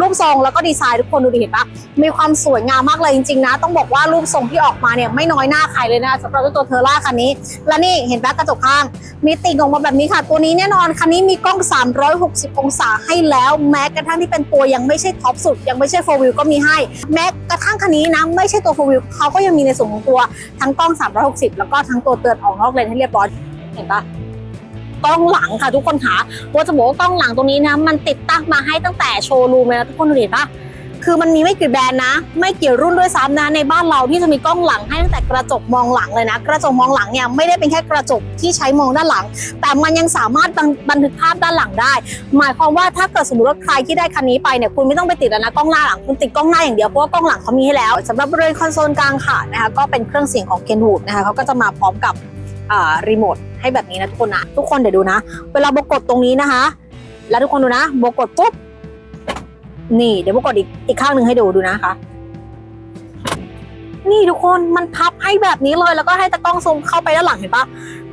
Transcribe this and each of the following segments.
รูปทรงแล้วก็ดีไซน์ทุกคนดูดิเห็นปะมีความสวยงามมากเลยจริงๆนะ ต้องบอกว่ารูปทรงที่ออกมาเนี่ยไม่น้อยหน้าใครเลยนะสำหรับตัวเทอร่าคันนี้ และนี่เห็นปะกระจกข้าง มีติ่งออกมาแบบนี้ค่ะ ตัวนี้แน่นอนคันนี้มีกล้อง 360 องศาให้แล้วแม้กระทั่งที่เป็นตัวยังไม่ใช่ท็อปสุด ยังไม่ใช่โฟวิวก็มีให้ แม้กระทั่งคันนี้นะไม่ใช่ตัวโฟวิวเขาก็ยังมีในส่วนของตัวทั้งกล้อง 360 แล้วก็ทั้งตัวเตือนออกนอกเลนให้เรียบร้อยเห็นปะ กล้องหลังค่ะทุกคนค่ะว่าจะบอกว่ากล้องหลังตรงนี้นะ มันติดตั้งมาให้ตั้งแต่โชว์รูมเลยนะทุกคนดูเห็นปะคือมันมีไม่กี่แบรนด์นะ ไม่กี่รุ่นด้วยซ้ำนะในบ้านเราที่จะมีกล้องหลังให้ตั้งแต่กระจกมองหลังเลยนะ กระจกมองหลังเนี่ยไม่ได้เป็นแค่กระจกที่ใช้มองด้านหลัง แต่มันยังสามารถบันทึกภาพด้านหลังได้ หมายความว่าถ้าเกิดสมมติว่าใครที่ได้คันนี้ไปเนี่ยคุณไม่ต้องไปติดแล้วนะกล้องหน้าหลังคุณติดกล้องหน้าอย่างเดียวเพราะว่ากล้องหลังเขามีให้แล้วสำหรับบริเวณคอนโซลกลางค่ะนะคะก็เป็นเครื่องเสียงของ Kenwood นะคะเขาก็จะมาพร้อมกับรีโมท ให้แบบนี้นะทุกคนนะทุกคนเดี๋ยวดูนะ เวลาโบกดตรงนี้นะคะ แล้วทุกคนดูนะโบกดปุ๊บนี่เดี๋ยวโบกดอีกอีกข้างหนึ่งให้ดูดูนะคะ นี่ทุกคนมันพับให้แบบนี้เลยแล้วก็ให้ตะกล้องซูมเข้าไปด้านหลังเห็นปะ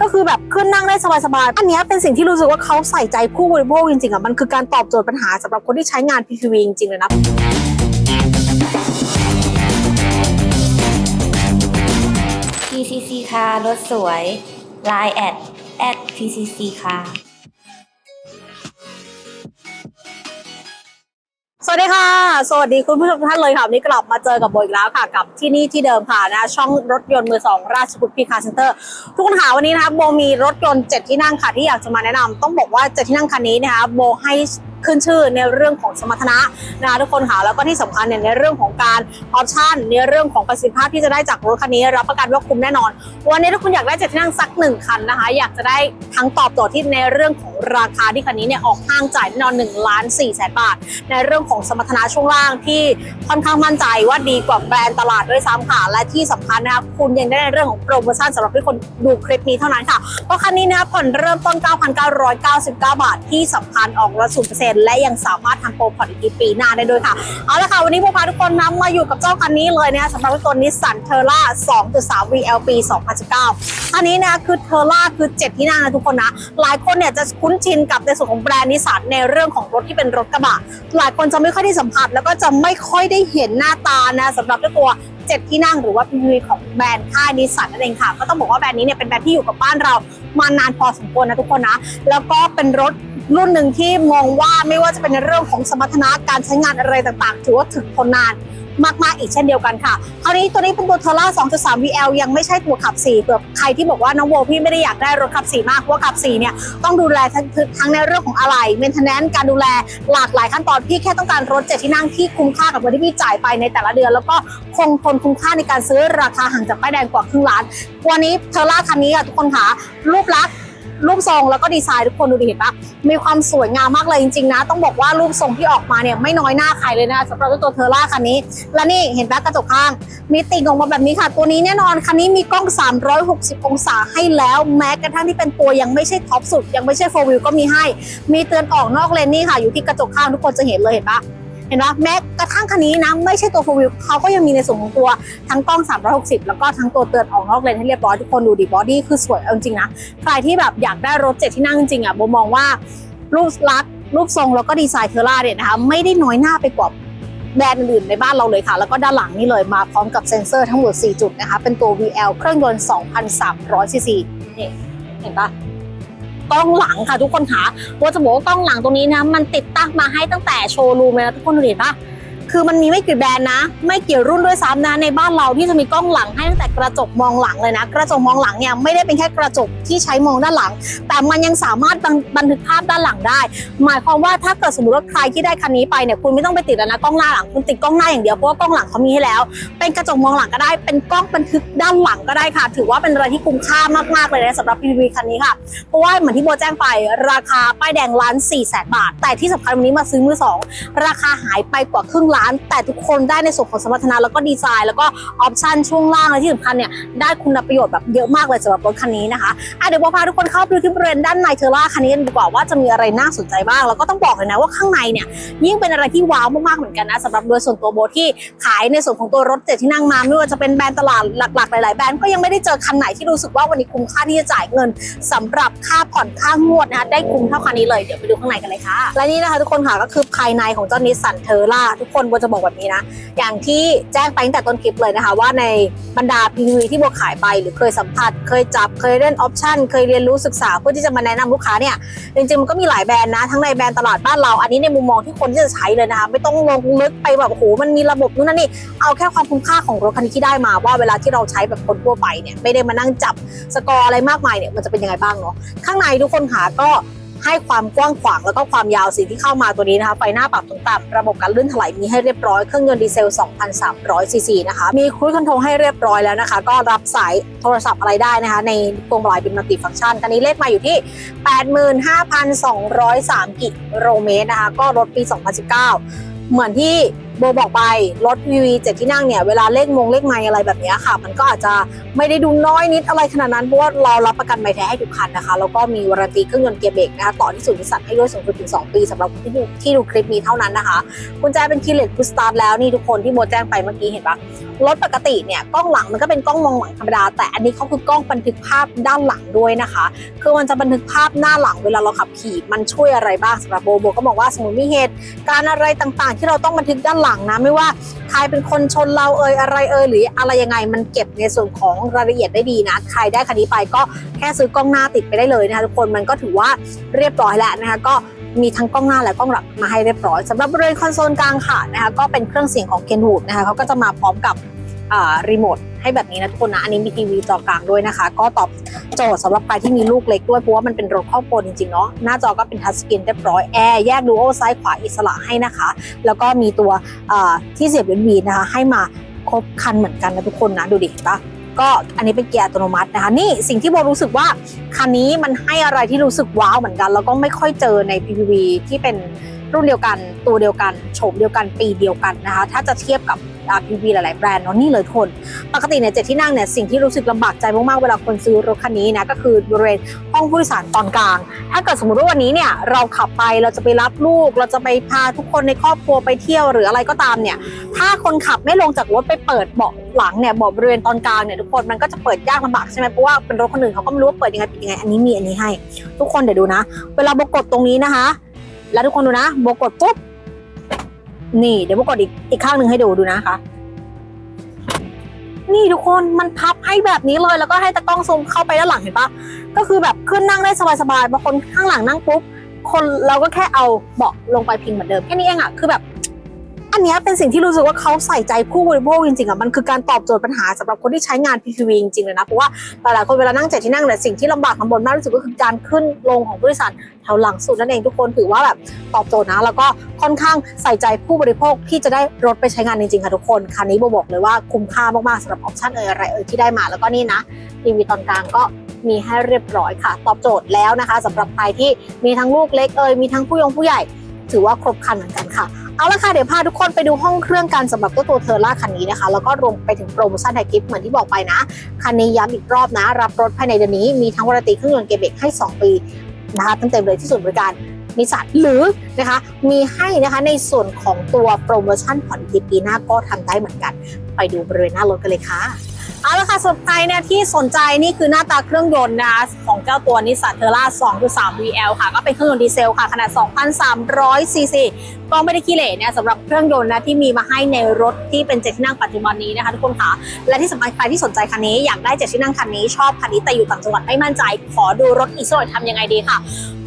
ก็คือแบบขึ้นนั่งได้สบายๆอันนี้เป็นสิ่งที่รู้สึกว่าเขาใส่ใจผู้บริโภคจริงๆอะมันคือการตอบโจทย์ปัญหาสำหรับคนที่ใช้งาน PPV จริงๆเลยนะ PCC คารถสวย Line แอดแอด PCC ค่ะ สวัสดีค่ะ สวัสดีคุณผู้ชมทุกท่านเลยค่ะวันนี้กลับมาเจอกับโบอีกแล้วค่ะ กับที่นี่ที่เดิมค่ะนะช่องรถยนต์มือสองราชบุตรพีคาเซ็นเตอร์ ทุกคนค่ะวันนี้นะคะโบมีรถยนต์เจ็ดที่นั่งค่ะที่อยากจะมาแนะนำต้องบอกว่าเจ็ดที่นั่งคันนี้นะคะโบให้ ขึ้นชื่อในเรื่องของสมรรถนะนะคะทุกคนค่ะแล้วก็ที่สำคัญเนี่ยในเรื่องของการออปชั่นในเรื่องของประสิทธิภาพที่จะได้จากรถคันนี้รับประกันว่าคุ้มแน่นอน วันนี้ถ้าคุณอยากได้เจ็ดที่นั่งสักหนึ่งคันนะคะ อยากจะได้ทั้งตอบโจทย์ที่ในเรื่องของราคาที่คันนี้เนี่ยออกห้างจ่ายแน่นอน1ล้าน4แสนบาท ในเรื่องของสมรรถนะช่วงล่างที่ค่อนข้างมั่นใจว่าดีกว่าแบรนด์ตลาดด้วยซ้ำค่ะและที่สำคัญนะคะคุณยังได้ในเรื่องของโปรโมชั่นสำหรับที่คนดูคลิปนี้เท่านั้นค่ะเพราะคันนี้นะคะผ่อนเริ่มต้น 9,999 บาทที่สำคัญออกรถศูนย์เปอนและยังสามารถทำโปรผ่อนอีกปีหน้าได้ด้วยค่ะ เอาละค่ะ วันนี้พวกพาทุกคนนำมาอยู่กับเจ้าคันนี้เลยนะคะสำหรับตัวนิสสันเทอร่า2.3 VLP 2019 อันนี้นะคือเทอร่าคือ 7 ที่นั่งนะทุกคนนะ หลายคนเนี่ยจะคุ้นชินกับในส่วนของแบรนด์นิสสันในเรื่องของรถที่เป็นรถกระบะ หลายคนจะไม่ค่อยได้สัมผัส แล้วก็จะไม่ค่อยได้เห็นหน้าตานะสำหรับเจ้าตัว7ที่นั่งหรือว่า PV ของแบรนด์ค่ายนิสสันนั่นเองค่ะ ก็ต้องบอกว่าแบรนด์นี้เนี่ยเป็นแบรนด์ที่อยู่กับบ้านเรามานานพอสมควรนะทุกคนนะ แล้วก็เป็นรถ รุ่นหนึ่งที่มองว่าไม่ว่าจะเป็นในเรื่องของสมรรถนะการใช้งานอะไรต่างๆ ถือว่าถึกทนนานมากๆอีกเช่นเดียวกันค่ะคราวนี้ตัวนี้เป็นตัวเทอร่า 2.3 VL ยังไม่ใช่ตัวขับ 4เผื่อใครที่บอกว่าน้องโวพี่ไม่ได้อยากได้รถขับ 4 มากเพราะว่าขับ 4 เนี่ยต้องดูแลทั้งทั้งในเรื่องของอะไรเมนเทนแนนการดูแลหลากหลายขั้นตอนพี่แค่ต้องการรถเจ็ดที่นั่งที่คุ้มค่ากับเงินที่พี่จ่ายไปในแต่ละเดือน แล้วก็คงทนคุ้มค่าในการซื้อราคาห่างจากป้ายแดงกว่าครึ่งล้าน วันนี้เทอร่าคันนี้ค่ะทุกคนค่ะรูปลักษณ์ รูปทรงแล้วก็ดีไซน์ทุกคนดูดิเห็นปะมีความสวยงามมากเลยจริงๆนะ ต้องบอกว่ารูปทรงที่ออกมาเนี่ยไม่น้อยหน้าใครเลยนะสำหรับตัวเทอร่าคันนี้ และนี่เห็นปะกระจกข้าง มีติ่งออกมาแบบนี้ค่ะ ตัวนี้แน่นอนคันนี้มีกล้อง 360 องศาให้แล้วแม้กระทั่งที่เป็นตัวยังไม่ใช่ท็อปสุด ยังไม่ใช่โฟวิวก็มีให้ มีเตือนออกนอกเลนนี่ค่ะ อยู่ที่กระจกข้างทุกคนจะเห็นเลยเห็นปะ ห็นปะแม้กระทั่งคันนี้นะไม่ใช่ตัวโฟวิวเขาก็ยังมีในส่วนของตัวทั้งกล้อง 360 แล้วก็ทั้งตัวเตือนออกนอกเลนให้เรียบร้อยทุกคนดูดิบอดี้คือสวยเอาจริงๆนะใครที่แบบอยากได้รถเจ็ดที่นั่งจริงอะโบมองว่ารูปลักษณ์รูปทรงแล้วก็ดีไซน์เทอร่าเนี่ยนะคะไม่ได้น้อยหน้าไปกว่าแบรนด์อื่นในบ้านเราเลยค่ะ แล้วก็ด้านหลังนี่เลยมาพร้อมกับเซ็นเซอร์ทั้งหมด 4 จุดนะคะ เป็นตัว VL เครื่องยนต์ 2,300ซีซีนี่เห็นปะ กล้องหลังค่ะทุกคนค่ะว่าจะบอกว่ากล้องหลังตรงนี้นะมันติดตั้งมาให้ตั้งแต่โชว์รูมเลยนะทุกคนดูเห็นปะ คือมันมีไม่กี่แบรนด์นะ ไม่เกี่ยรุ่นด้วยซ้ำนะในบ้านเราที่จะมีกล้องหลังให้ตั้งแต่กระจกมองหลังเลยนะ กระจกมองหลังเนี่ยไม่ได้เป็นแค่กระจกที่ใช้มองด้านหลัง แต่มันยังสามารถบันทึกภาพด้านหลังได้ หมายความว่าถ้าเกิดสมมติว่าใครที่ได้คันนี้ไปเนี่ยคุณไม่ต้องไปติดแล้วนะกล้องหน้าหลังคุณติดกล้องหน้าอย่างเดียวเพราะว่ากล้องหลังเขามีให้แล้ว เป็นกระจกมองหลังก็ได้ เป็นกล้องบันทึกด้านหลังก็ได้ค่ะ ถือว่าเป็นอะไรที่คุ้มค่ามากๆเลยนะสำหรับ PPV คันนี้ค่ะเพราะว่าเหมือนที่โบแจ้งไปราคาป้ายแดงล้าน4แสนบาท แต่ที่สำคัญวันนี้มาซื้อมือสองราคาหายไปกว่าครึ่งล้านาน แต่ทุกคนได้ในส่วนของสมรรถนะแล้วก็ดีไซน์แล้วก็ออปชันช่วงล่างและที่สำคัญเนี่ยได้คุณประโยชน์แบบเยอะมากเลยสำหรับรถคันนี้นะคะอะเดี๋ยวพาทุกคนเข้าไปดูที่บริเวณด้านในเทอร่าคันนี้กันดีกว่าว่าจะมีอะไรน่าสนใจบ้างแล้วก็ต้องบอกเลยนะว่าข้างในเนี่ยยิ่งเป็นอะไรที่ว้าวมากๆเหมือนกันนะสำหรับโดยส่วนตัวโบที่ขายในส่วนของตัวรถเจ็ดที่นั่งมาไม่ว่าจะเป็นแบรนด์ตลาดหลักๆ หลายๆแบรนด์ก็ยังไม่ได้เจอคันไหนที่รู้สึกว่าวันนี้คุ้มค่าที่จะจ่ายเงินสำหรับค่าผ่อนค่างวดนะคะได้คุ้มเท่าคันนี้เลยเดี๋ยวไปดูข้างในกันเลยค่ะและนี่นะคะทุกคนค่ะก็คือภายในของเจ้านิสสันเทอร่าทุกคนโบจะบอกแบบนี้นะ อย่างที่แจ้งไปตั้งแต่ต้นคลิปเลยนะคะ ว่าในบรรดา PV ที่โบขายไป หรือเคยสัมผัส เคยจับเคยเล่นออปชั่นเคยเรียนรู้ศึกษาเพื่อที่จะมาแนะนำลูกค้าเนี่ยจริงๆมันก็มีหลายแบรนด์นะทั้งในแบรนด์ตลาดบ้านเราอันนี้ในมุมมองที่คนที่จะใช้เลยนะคะไม่ต้องลงลึกไปแบบโอ้โหมันมีระบบนู่นนั่นนี่เอาแค่ความคุ้มค่าของรถคันนี้ที่ได้มาว่าเวลาที่เราใช้แบบคนทั่วไปเนี่ยไม่ได้มานั่งจับสกอร์อะไรมากมายเนี่ยมันจะเป็นยังไงบ้างเนาะข้างในทุกคนค่ะก็ ให้ความกว้างขวางแล้วก็ความยาวสิ่งที่เข้ามาตัวนี้นะคะไฟหน้าปรับตรงต่ำระบบการลื่นถลายมีให้เรียบร้อยเครื่องยนต์ดีเซล 2,300ซีซีนะคะมีครูคอนโทรลให้เรียบร้อยแล้วนะคะ ก็รับสายโทรศัพท์อะไรได้นะคะ ในพวงมาลัยเป็นมัลติฟังก์ชันคันนี้เลขมาอยู่ที่ 85,203กิโลเมตรนะคะ ก็รถปี 2019 เหมือนที่ โบบอกไปรถ VV 7ที่นั่งเนี่ยเวลาเลขมงเลขไมล์อะไรแบบนี้ค่ะ มันก็อาจจะไม่ได้ดูน้อยนิดอะไรขนาดนั้นเพราะว่าเรารับประกันใบแท้ให้ทุกคันนะคะ แล้วก็มีวารันตีเครื่องยนต์เกียร์เบรกนะคะต่อที่ศูนย์นิสสันให้ด้วยสูงสุดถึง 2 ปีสำหรับคนที่ดูที่ดูคลิปนี้เท่านั้นนะคะกุญแจเป็นคีย์เลสพุชสตาร์ทแล้วนี่ทุกคนที่โบแจ้งไปเมื่อกี้เห็นปะรถปกติเนี่ยกล้องหลังมันก็เป็นกล้องมองหลังธรรมดา แต่อันนี้เขาคือกล้องบันทึกภาพด้านหลังด้วยนะคะ คือมันจะบันทึกภาพหน้าหลังเวลาเราขับขี่ มันช่วยอะไรบ้างสำหรับโบโบก็บอกว่าสมมติมีเหตุการอะไรต่างๆ ที่เราต้องบันทึกด้านหลังนะ ไม่ว่าใครเป็นคนชนเราเอ่ยอะไรเอ่ยหรืออะไรยังไงมันเก็บในส่วนของรายละเอียดได้ดีนะ ใครได้คันนี้ไปก็แค่ซื้อกล้องหน้าติดไปได้เลยนะคะทุกคนมันก็ถือว่าเรียบร้อยแล้วนะคะก็มีทั้งกล้องหน้าและกล้องหลังมาให้เรียบร้อยสำหรับบริเวณคอนโซลกลางค่ะนะคะก็เป็นเครื่องเสียงของเคนวูดนะคะเขาก็จะมาพร้อมกับ รีโมทให้แบบนี้นะทุกคนนะ อันนี้มีทีวีจอกลางด้วยนะคะ ก็ตอบโจทย์สำหรับใครที่มีลูกเล็กด้วย เพราะว่ามันเป็นรถครอบครัวจริงๆเนาะหน้าจอก็เป็นทัชสกรีนเรียบร้อยแอร์แยกดูโอซ้ายขวาอิสระให้นะคะ แล้วก็มีตัวที่เสียบ USB นะคะ ให้มาครบคันเหมือนกันนะทุกคนนะดูดิเห็นปะก็อันนี้เป็นเกียร์อัตโนมัตินะคะ นี่สิ่งที่โบรู้สึกว่าคันนี้มันให้อะไรที่รู้สึกว้าวเหมือนกัน แล้วก็ไม่ค่อยเจอใน PPV ที่เป็นรุ่นเดียวกัน ตัวเดียวกันโฉมเดียวกันปีเดียวกันนะคะ ถ้าจะเทียบกับ PPV หลายๆแบรนด์เนาะนี่เลยทุนปกติเนี่ยเจ็ดที่นั่งเนี่ยสิ่งที่รู้สึกลำบากใจมากๆเวลาคนซื้อรถคันนี้นะก็คือบริเวณห้องผู้โดยสารตอนกลาง ถ้าเกิดสมมติว่าวันนี้เนี่ยเราขับไปเราจะไปรับลูก เราจะไปพาทุกคนในครอบครัวไปเที่ยวหรืออะไรก็ตามเนี่ยถ้าคนขับไม่ลงจากรถไปเปิดเบาะหลังเนี่ยเบาะบริเวณตอนกลางเนี่ยทุกคนมันก็จะเปิดยากลำบากใช่ไหมเพราะว่าเป็นรถคนอื่นเขาก็ไม่รู้ว่าเปิดยังไงปิดยังไงอันนี้มีอันนี้ให้ ทุกคนเดี๋ยวดูนะ เวลาโบกดตรงนี้นะคะ แล้วทุกคนดูนะโบกดปุ๊บ นี่เดี๋ยวโบกดอีกอีกข้างหนึ่งให้ดูดูนะคะ นี่ทุกคนมันพับให้แบบนี้เลยแล้วก็ให้ตะกล้องซูมเข้าไปด้านหลังเห็นปะก็คือแบบขึ้นนั่งได้สบายๆบางคนข้างหลังนั่งปุ๊บคนเราก็แค่เอาเบาะลงไปพิงเหมือนเดิมแค่นี้เองอะคือแบบ อันนี้เป็นสิ่งที่รู้สึกว่าเขาใส่ใจผู้บริโภคจริงๆอะมันคือการตอบโจทย์ปัญหาสำหรับคนที่ใช้งาน PPV จริงๆเลยนะเพราะว่าหลายๆคนเวลานั่งเจ็ดที่นั่งเนี่ยสิ่งที่ลำบากลำบนมากที่สุดก็คือการขึ้นลงของผู้โดยสารแถวหลังสุดนั่นเองทุกคนถือว่าแบบตอบโจทย์นะ แล้วก็ค่อนข้างใส่ใจผู้บริโภคที่จะได้รถไปใช้งานจริงๆค่ะทุกคนคันนี้โบบอกเลยว่าคุ้มค่ามากๆสำหรับออปชั่นเอ่ยอะไรเอ่ยที่ได้มาแล้วก็นี่นะทีวีตอนกลางก็มีให้เรียบร้อยค่ะ ตอบโจทย์แล้วนะคะสำหรับใครที่มีทั้งลูกเล็กเอ่ยมีทั้งผู้ยงผู้ใหญ่ ถือว่าครบคันเหมือนกันค่ะ เอาละค่ะเดี๋ยวพาทุกคนไปดูห้องเครื่องกันสำหรับตัวตัวเทอร่าคันนี้นะคะ แล้วก็รวมไปถึงโปรโมชั่นไทยกิฟต์เหมือนที่บอกไปนะ คันนี้ย้ำอีกรอบนะ รับรถภายในเดือนนี้มีทั้งวารันตีเครื่องยนต์เกเบกให้ 2 ปีนะคะตั้งแต่เลยที่ศูนบริการนิสสันหรือนะคะมีให้นะคะในส่วนของตัวโปรโมชั่นผ่อนทีปีหน้าก็ทำได้เหมือนกัน ไปดูบริเวณหน้ารถกันเลยค่ะ เอาละค่ะสำหรับใครเนี่ยที่สนใจนี่คือหน้าตาเครื่องยนต์นะคะของเจ้าตัวนิสสันเทอร่า2.3 VL ค่ะ ก็เป็นเครื่องยนต์ดีเซลค่ะ ขนาด 2,300 ซีซีก็ไม่ได้ขี้เหร่เนี่ยสำหรับเครื่องยนต์นะที่มีมาให้ในรถที่เป็นเจ็ดที่นั่งปัจจุบันนี้นะคะทุกคนค่ะ และที่สำคัญใครที่สนใจคันนี้อยากได้เจ็ดที่นั่งคันนี้ชอบคันนี้แต่อยู่ต่างจังหวัดไม่มั่นใจ ขอดูรถอีกสักหน่อยทำยังไงดีค่ะ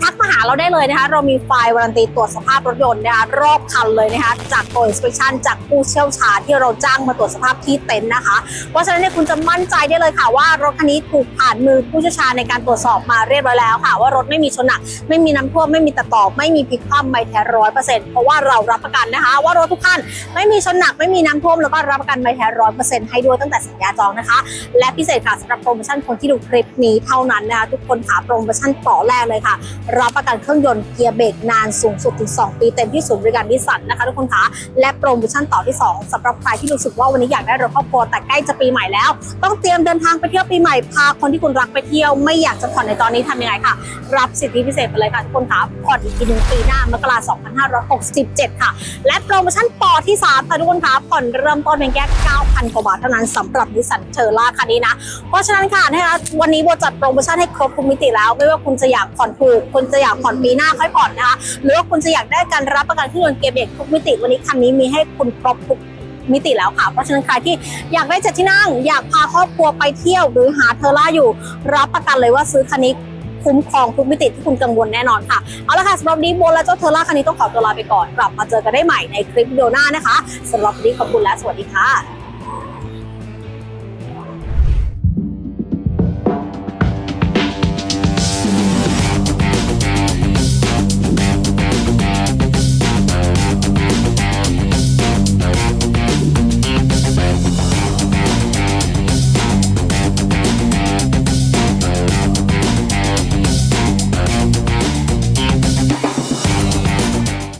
ทักมาหาเราได้เลยนะคะ เรามีไฟล์วารันตีตรวจสภาพรถยนต์นะคะรอบคันเลยนะคะ จากตัว inspection จากผู้เชี่ยวชาญที่เราจ้างมาตรวจสภาพที่เต็นท์นะคะ เพราะฉะนั้นเนี่ยคุณจะมั่นใจได้เลยค่ะว่ารถคันนี้ถูกผ่านมือผู้เชี่ยวชาญในการตรวจสอบมาเรียบร้อยแล้วค่ะ ว่ารถไม่มีชนหนัก ไม่มีน้ำท่วมไม่มีตะตอกไม่มีพลิกคว่ำใบแท้ร้อยเปอร์เซ็นต์เพราะว่าเรารับประกันนะคะ ว่ารถทุกคันไม่มีชนหนักไม่มีน้ำท่วมแล้วก็รับประกันใบแท้ร้อยเปอร์เซ็นต์ให้ด้วยตั้งแต่สัญญาจองนะคะ และพิเศษค่ะสำหรับโปรโมชั่นคนที่ดูคลิปนี้เท่านั้นนะคะทุกคนค่ะโปรโมชั่นต่อแรกเลยค่ะรับประกันเครื่องยนต์เกียร์เบรกนานสูงสุดถึง 2 ปีเต็มที่ศูนย์บริการนิสสันนะคะทุกคนคะและโปรโมชั่นต่อที่ 2สำหรับใครที่รู้สึกว่าวันนี้อยากได้รถครอบครัวแต่ใกล้จะปีใหม่แล้ว ต้องเตรียมเดินทางไปเที่ยวปีใหม่พาคนที่คุณรักไปเที่ยวไม่อยากจะผ่อนในตอนนี้ทำยังไงคะรับสิทธิพิเศษไปเลยค่ะทุกคนคะผ่อนอีกทีหนึ่งปีหน้ามกราคม2567 ค่ะ และโปรโมชั่นต่อที่3ค่ะทุกคนคะผ่อนเริ่มต้นเพียงแค่9,000กว่าบาทเท่านั้นสำหรับนิสสันเทอร่าคันนี้นะเพราะฉะนั้นค่ะนะคะวันนี้โบจัดโปรโมชั่นให้ครบทุกมิติแล้ว ไม่ว่าคุณจะอยากผ่อนถูกคุณจะอยากผ่อนปีหน้าค่อยผ่อนนะคะ หรือว่าคุณจะอยากได้การรับประกันเครื่องยนต์เกียร์เบรกทุกมิติวันนี้คันนี้มีให้คุณครบทุกมิติแล้วค่ะ เพราะฉะนั้นใครที่อยากได้เจ็ดที่นั่ง อยากพาครอบครัวไปเที่ยวหรือหาเทอร่าอยู่ รับประกันเลยว่าซื้อคันนี้คุ้มครองทุกมิติที่คุณกังวลแน่นอนค่ะ เอาละค่ะสำหรับนนี้โบและเจ้าเทอร่าคันนี้ต้องขอตัวลาไปก่อน กลับมาเจอกันได้ใหม่ในคลิปวิดีโอหน้านะคะสำหรับวันนี้ขอบคุณและสวัสดีค่ะ